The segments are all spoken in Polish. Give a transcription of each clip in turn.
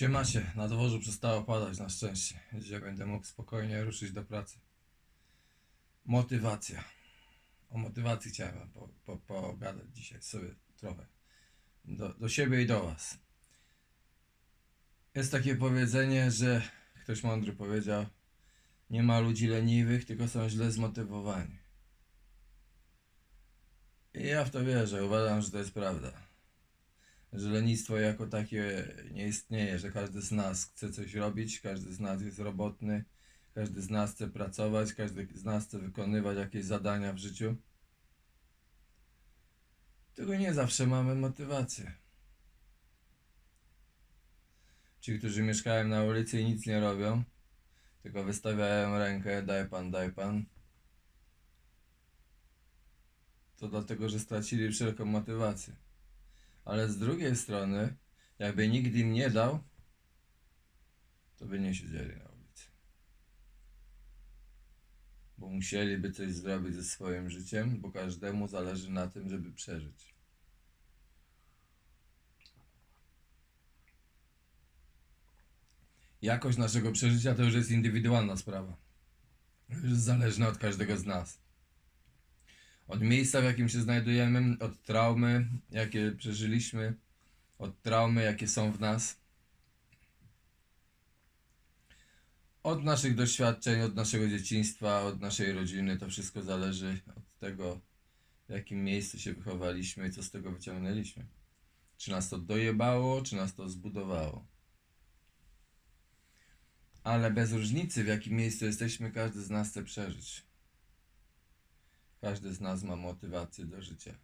Siemacie, na dworzu przestało padać na szczęście. Dzisiaj będę mógł spokojnie ruszyć do pracy. Motywacja. O motywacji chciałem wam po, po, pogadać dzisiaj sobie trochę. Do, do siebie i do was. Jest takie powiedzenie, że ktoś mądry powiedział, nie ma ludzi leniwych, tylko są źle zmotywowani. I ja w to wierzę, uważam, że to jest prawda że lenistwo jako takie nie istnieje, że każdy z nas chce coś robić, każdy z nas jest robotny, każdy z nas chce pracować, każdy z nas chce wykonywać jakieś zadania w życiu. Tylko nie zawsze mamy motywację. Ci, którzy mieszkają na ulicy i nic nie robią, tylko wystawiają rękę, daj pan, daj pan, to dlatego, że stracili wszelką motywację. Ale z drugiej strony, jakby nikt im nie dał, to by nie siedzieli na ulicy. Bo musieliby coś zrobić ze swoim życiem, bo każdemu zależy na tym, żeby przeżyć. Jakość naszego przeżycia to już jest indywidualna sprawa. Już jest zależna od każdego z nas od miejsca, w jakim się znajdujemy, od traumy, jakie przeżyliśmy, od traumy, jakie są w nas, od naszych doświadczeń, od naszego dzieciństwa, od naszej rodziny. To wszystko zależy od tego, w jakim miejscu się wychowaliśmy i co z tego wyciągnęliśmy. Czy nas to dojebało, czy nas to zbudowało. Ale bez różnicy, w jakim miejscu jesteśmy, każdy z nas chce przeżyć. Każdy z nas ma motywację do życia.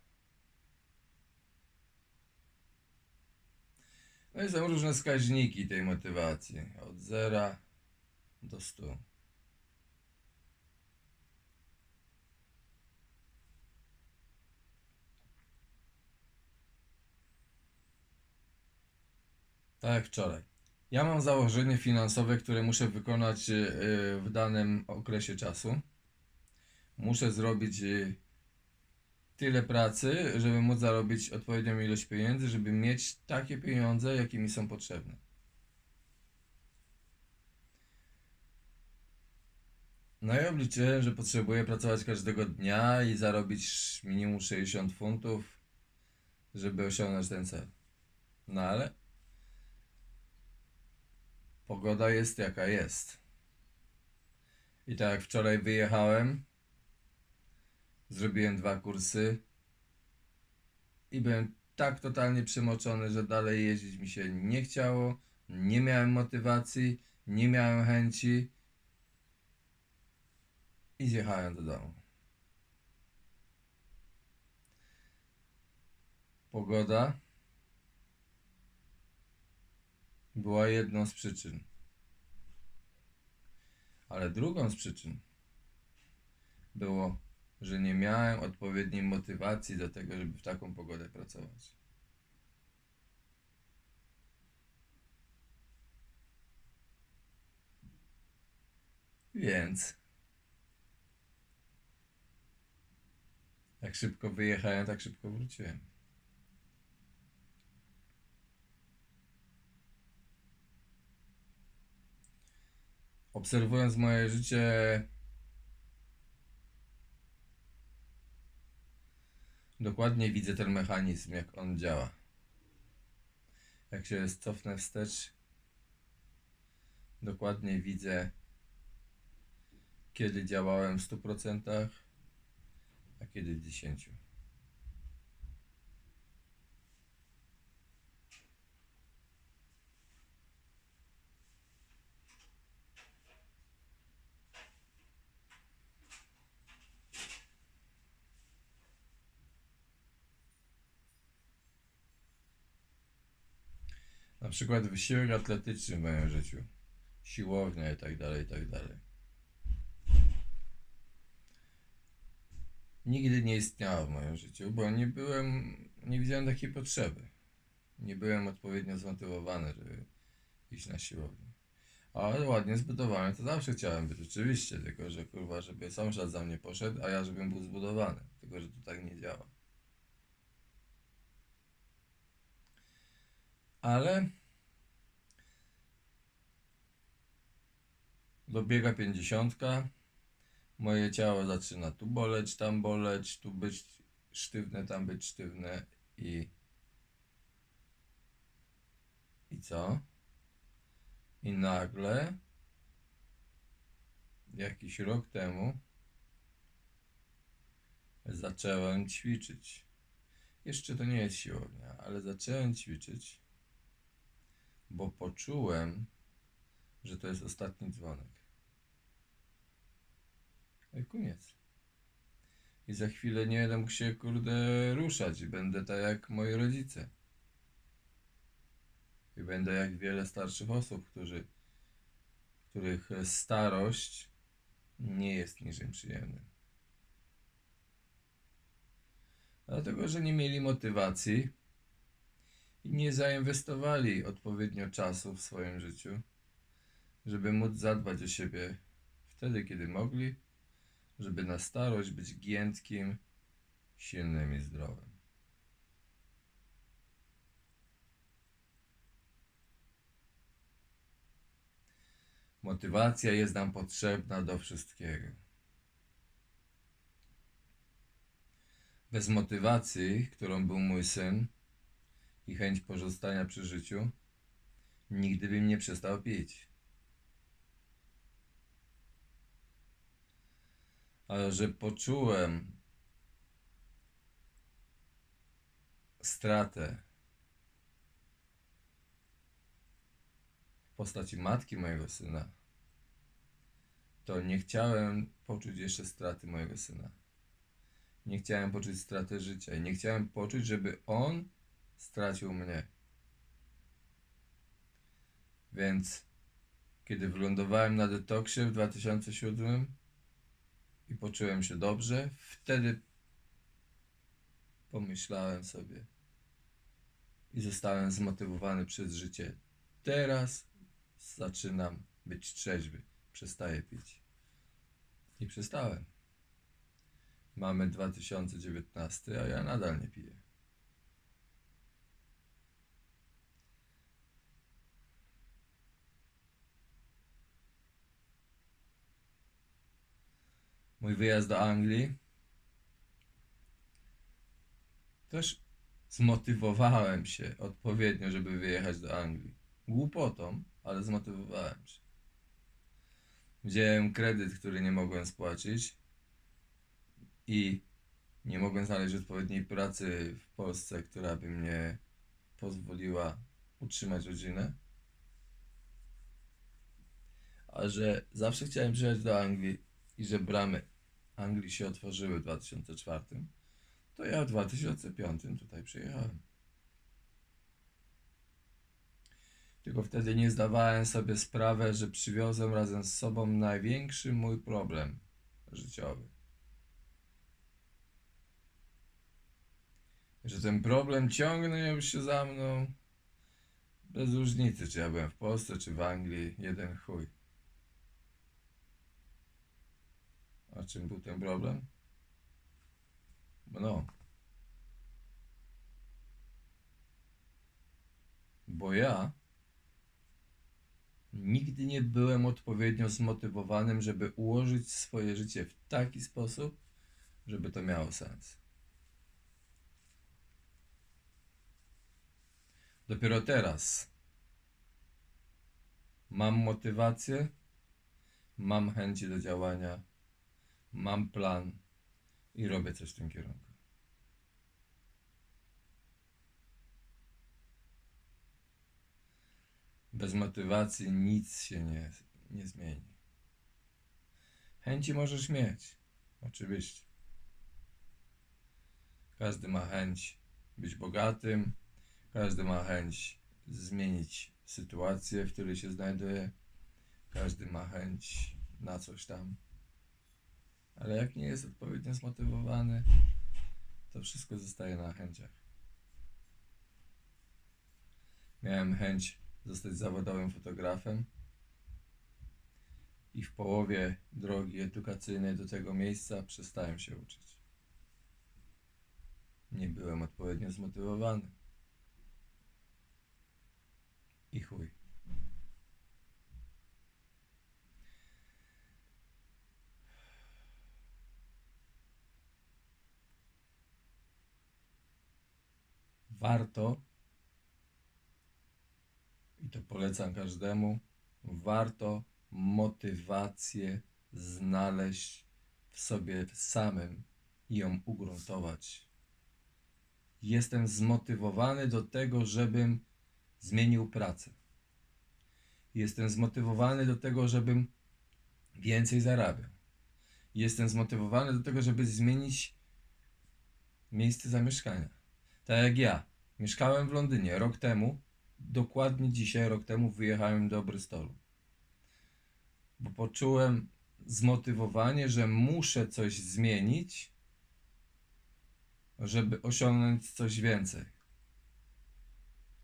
No i są różne wskaźniki tej motywacji. Od 0 do 100. Tak jak wczoraj. Ja mam założenie finansowe, które muszę wykonać yy, w danym okresie czasu muszę zrobić y, tyle pracy, żeby móc zarobić odpowiednią ilość pieniędzy, żeby mieć takie pieniądze, jakie mi są potrzebne. No i obliczyłem, że potrzebuję pracować każdego dnia i zarobić minimum 60 funtów, żeby osiągnąć ten cel. No ale pogoda jest jaka jest. I tak jak wczoraj wyjechałem, Zrobiłem dwa kursy i byłem tak totalnie przemoczony, że dalej jeździć mi się nie chciało, nie miałem motywacji, nie miałem chęci i zjechałem do domu. Pogoda była jedną z przyczyn. Ale drugą z przyczyn było że nie miałem odpowiedniej motywacji do tego, żeby w taką pogodę pracować. Więc jak szybko wyjechałem, tak szybko wróciłem. Obserwując moje życie Dokładnie widzę ten mechanizm, jak on działa. Jak się cofnę wstecz, dokładnie widzę, kiedy działałem w 100%, a kiedy w 10%. Na przykład wysiłek atletyczny w moim życiu. Siłownia i tak dalej, i tak dalej. Nigdy nie istniała w moim życiu, bo nie byłem, nie widziałem takiej potrzeby. Nie byłem odpowiednio zmotywowany, żeby iść na siłownię. Ale ładnie zbudowany to zawsze chciałem być, oczywiście, tylko że kurwa, żeby sąsiad za mnie poszedł, a ja żebym był zbudowany. Tylko, że to tak nie działa. Ale Dobiega pięćdziesiątka. Moje ciało zaczyna tu boleć, tam boleć, tu być sztywne, tam być sztywne i. I co? I nagle, jakiś rok temu, zacząłem ćwiczyć. Jeszcze to nie jest siłownia, ale zacząłem ćwiczyć, bo poczułem, że to jest ostatni dzwonek. I koniec. I za chwilę nie będę mógł się, kurde, ruszać i będę tak jak moi rodzice. I będę jak wiele starszych osób, którzy, których starość nie jest niczym przyjemnym. Dlatego, że nie mieli motywacji i nie zainwestowali odpowiednio czasu w swoim życiu, żeby móc zadbać o siebie wtedy, kiedy mogli, żeby na starość być giętkim, silnym i zdrowym. Motywacja jest nam potrzebna do wszystkiego. Bez motywacji, którą był mój syn i chęć pozostania przy życiu, nigdy bym nie przestał pić. Ale że poczułem stratę w postaci matki mojego syna, to nie chciałem poczuć jeszcze straty mojego syna. Nie chciałem poczuć straty życia i nie chciałem poczuć, żeby on stracił mnie. Więc kiedy wylądowałem na detoksie w 2007 i poczułem się dobrze, wtedy pomyślałem sobie i zostałem zmotywowany przez życie. Teraz zaczynam być trzeźwy, przestaję pić. I przestałem. Mamy 2019, a ja nadal nie piję. Mój wyjazd do Anglii też zmotywowałem się odpowiednio, żeby wyjechać do Anglii. Głupotą, ale zmotywowałem się. Wziąłem kredyt, który nie mogłem spłacić i nie mogłem znaleźć odpowiedniej pracy w Polsce, która by mnie pozwoliła utrzymać rodzinę. A że zawsze chciałem przyjechać do Anglii i że bramy Anglii się otworzyły w 2004, to ja w 2005 tutaj przyjechałem. Tylko wtedy nie zdawałem sobie sprawy, że przywiozłem razem z sobą największy mój problem życiowy. Że ten problem ciągnął się za mną bez różnicy, czy ja byłem w Polsce, czy w Anglii, jeden chuj. A czym był ten problem? No. Bo ja nigdy nie byłem odpowiednio zmotywowanym, żeby ułożyć swoje życie w taki sposób, żeby to miało sens. Dopiero teraz mam motywację, mam chęci do działania, mam plan i robię coś w tym kierunku. Bez motywacji nic się nie, nie zmieni. Chęci możesz mieć, oczywiście. Każdy ma chęć być bogatym, każdy ma chęć zmienić sytuację, w której się znajduje, każdy ma chęć na coś tam. Ale jak nie jest odpowiednio zmotywowany, to wszystko zostaje na chęciach. Miałem chęć zostać zawodowym fotografem i w połowie drogi edukacyjnej do tego miejsca przestałem się uczyć. Nie byłem odpowiednio zmotywowany. I chuj. Warto, i to polecam każdemu, warto motywację znaleźć w sobie samym i ją ugruntować. Jestem zmotywowany do tego, żebym zmienił pracę. Jestem zmotywowany do tego, żebym więcej zarabiał. Jestem zmotywowany do tego, żeby zmienić miejsce zamieszkania. Tak jak ja. Mieszkałem w Londynie rok temu. Dokładnie dzisiaj, rok temu, wyjechałem do Bristolu. Bo poczułem zmotywowanie, że muszę coś zmienić, żeby osiągnąć coś więcej.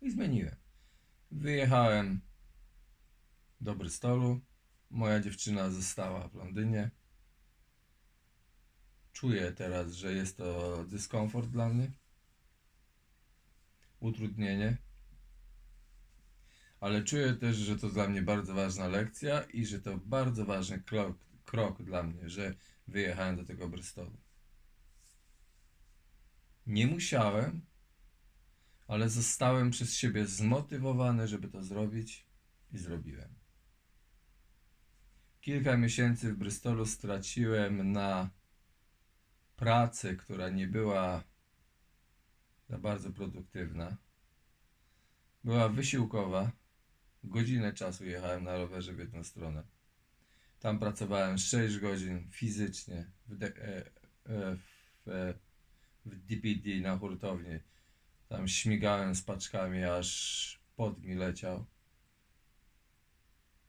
I zmieniłem. Wyjechałem do Bristolu. Moja dziewczyna została w Londynie. Czuję teraz, że jest to dyskomfort dla mnie. Utrudnienie. Ale czuję też, że to dla mnie bardzo ważna lekcja i że to bardzo ważny krok, krok dla mnie, że wyjechałem do tego Bristolu. Nie musiałem, ale zostałem przez siebie zmotywowany, żeby to zrobić i zrobiłem. Kilka miesięcy w Bristolu straciłem na pracę, która nie była za bardzo produktywna. Była wysiłkowa. Godzinę czasu jechałem na rowerze w jedną stronę. Tam pracowałem 6 godzin fizycznie w, de- e, e, w, e, w DPD na hurtowni. Tam śmigałem z paczkami, aż pot mi leciał.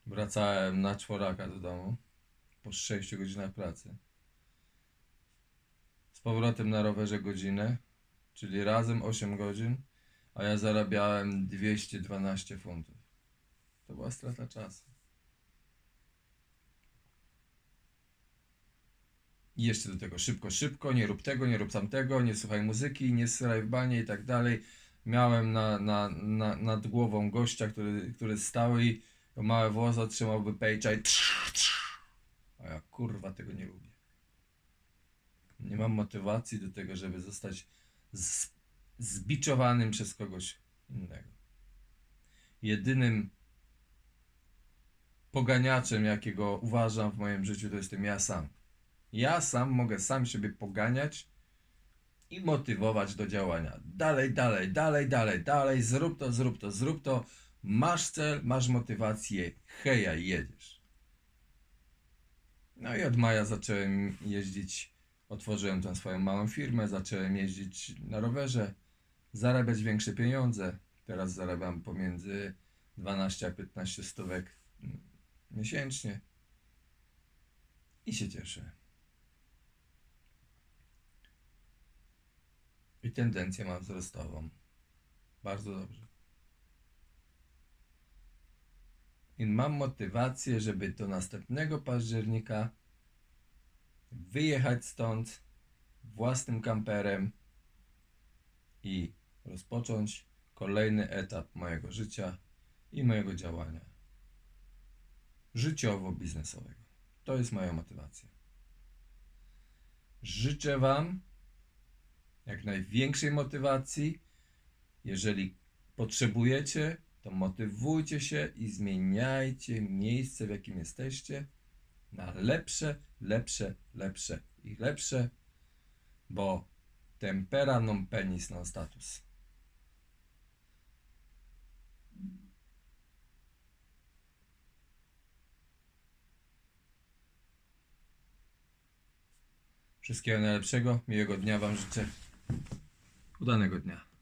Wracałem na czworaka do domu po 6 godzinach pracy. Z powrotem na rowerze godzinę, czyli razem 8 godzin, a ja zarabiałem 212 funtów. To była strata czasu. I jeszcze do tego szybko, szybko, nie rób tego, nie rób tamtego, nie słuchaj muzyki, nie sraj w banie i tak dalej. Miałem na, na, na, nad głową gościa, który, który stał i małe włosy trzymałby page'a i a ja kurwa tego nie lubię. Nie mam motywacji do tego, żeby zostać zbiczowanym przez kogoś innego. Jedynym poganiaczem, jakiego uważam w moim życiu, to jestem ja sam. Ja sam mogę sam siebie poganiać i motywować do działania. Dalej, dalej, dalej, dalej, dalej, zrób to, zrób to, zrób to. Masz cel, masz motywację, heja, jedziesz. No i od maja zacząłem jeździć, otworzyłem tę swoją małą firmę, zacząłem jeździć na rowerze, zarabiać większe pieniądze. Teraz zarabiam pomiędzy 12 a 15 stówek mm, miesięcznie i się cieszę. I tendencję mam wzrostową. Bardzo dobrze. I mam motywację, żeby do następnego października wyjechać stąd własnym kamperem i rozpocząć kolejny etap mojego życia i mojego działania życiowo-biznesowego. To jest moja motywacja. Życzę Wam jak największej motywacji. Jeżeli potrzebujecie, to motywujcie się i zmieniajcie miejsce, w jakim jesteście, na lepsze, lepsze, lepsze i lepsze, bo tempera non penis non status. Wszystkiego najlepszego, miłego dnia Wam życzę. Udanego dnia.